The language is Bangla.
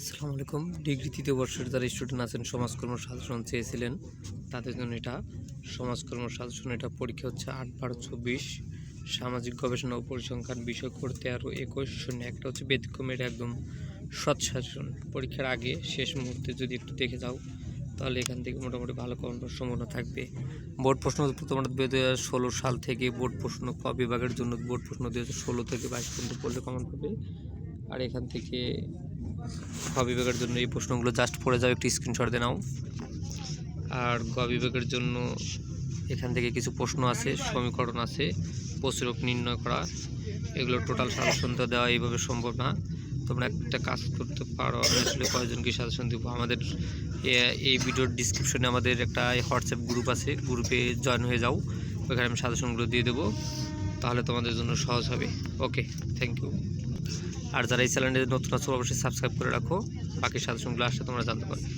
আসসালামু আলাইকুম। ডিগ্রি তৃতীয় বর্ষের যারা স্টুডেন্ট আছেন, সমাজকর্ম সাজেশন চেয়েছিলেন, তাদের জন্য এটা সমাজকর্ম সাজেশন, এটা পরীক্ষা হচ্ছে আট বারো চব্বিশ। সামাজিক গবেষণা ও পরিসংখ্যান বিষয় করতে আরও একুশ শূন্য একটা হচ্ছে ব্যতিক্রম এটা একদম সৎ পরীক্ষার আগে শেষ মুহূর্তে যদি একটু দেখে যাও, তাহলে এখান থেকে মোটামুটি ভালো করার সম্ভাবনা থাকবে। বোর্ড প্রশ্ন তোমার দু হাজার ষোলো সাল থেকে বোর্ড প্রশ্ন ক বিভাগের জন্য বোর্ড প্রশ্ন দু হাজার ষোলো থেকে বাইশ পর্যন্ত পড়লে কমন পাবে। আর এখান থেকে বিভাগের জন্য এই প্রশ্নগুলো জাস্ট পড়ে যাও, একটু স্ক্রিনশট দিয়ে নাও। আর গ জন্য এখান থেকে কিছু প্রশ্ন আছে, সমীকরণ আছে প্রচুরক নির্ণয় করা। এগুলো টোটাল সাজেশন তো দেওয়া এইভাবে সম্ভব না। তোমরা একটা কাজ করতে পারো, আসলে কয়েকজনকে সাজেশন দেবো? আমাদের এই ভিডিওর ডিসক্রিপশনে আমাদের একটা হোয়াটসঅ্যাপ গ্রুপ আছে গ্রুপে জয়েন হয়ে যাও। ওখানে আমি সাজেশনগুলো দিয়ে দেবো। তাহলে তোমাদের জন্য সহজ হবে। ওকে থ্যাংক ইউ আর যারা এই চ্যানেলে নতুন আছো, অবশ্যই সাবস্ক্রাইব করে রাখো। বাকি সাজেশনগুলো আসলে তোমরা জানতে পারবে।